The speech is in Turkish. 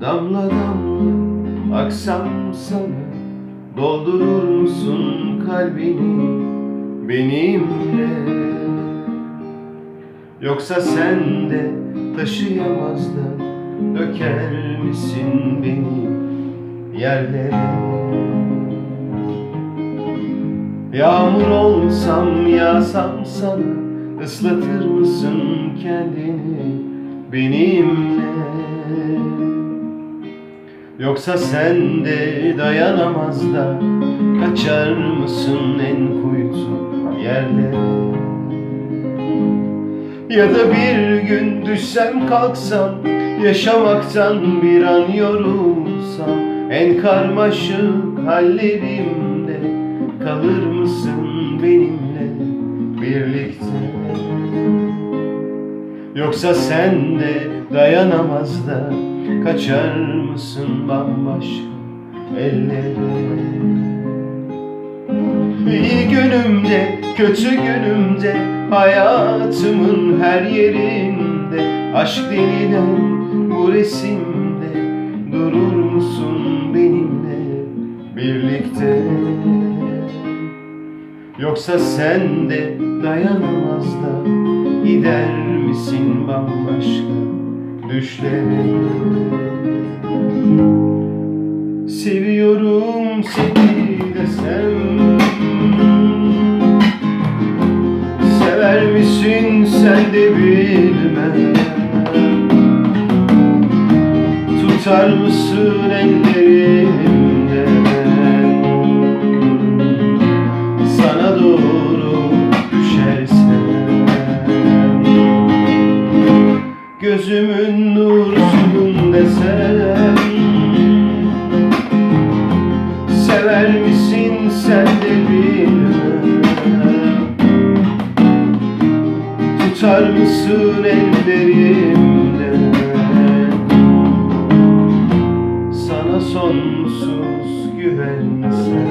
Damla damla aksam sana Doldurur musun kalbini benimle? Yoksa sen de taşıyamaz da Döker misin beni yerlere? Yağmur olsam yağsam sana ıslatır mısın kendini benimle? Yoksa sen de dayanamaz da Kaçar mısın en kuytu yerlere Ya da bir gün düşsem kalksam Yaşamaktan bir an yorulsam En karmaşık hallerimde Kalır mısın benimle? Birlikte Yoksa sen de dayanamaz da Kaçar mısın bambaşka ellere? İyi günümde, kötü günümde Hayatımın her yerinde Aşk denilen bu resimde Durur musun benimle birlikte? Yoksa sen de dayanamaz da Gider misin bambaşka düşlere. Seviyorum seni desem. Sever misin sen de bilmem. Tutar mısın ellerimden Gözümün nurusun desem Sever misin sen de bilmem. Tutar mısın ellerimden Sana sonsuz güvensem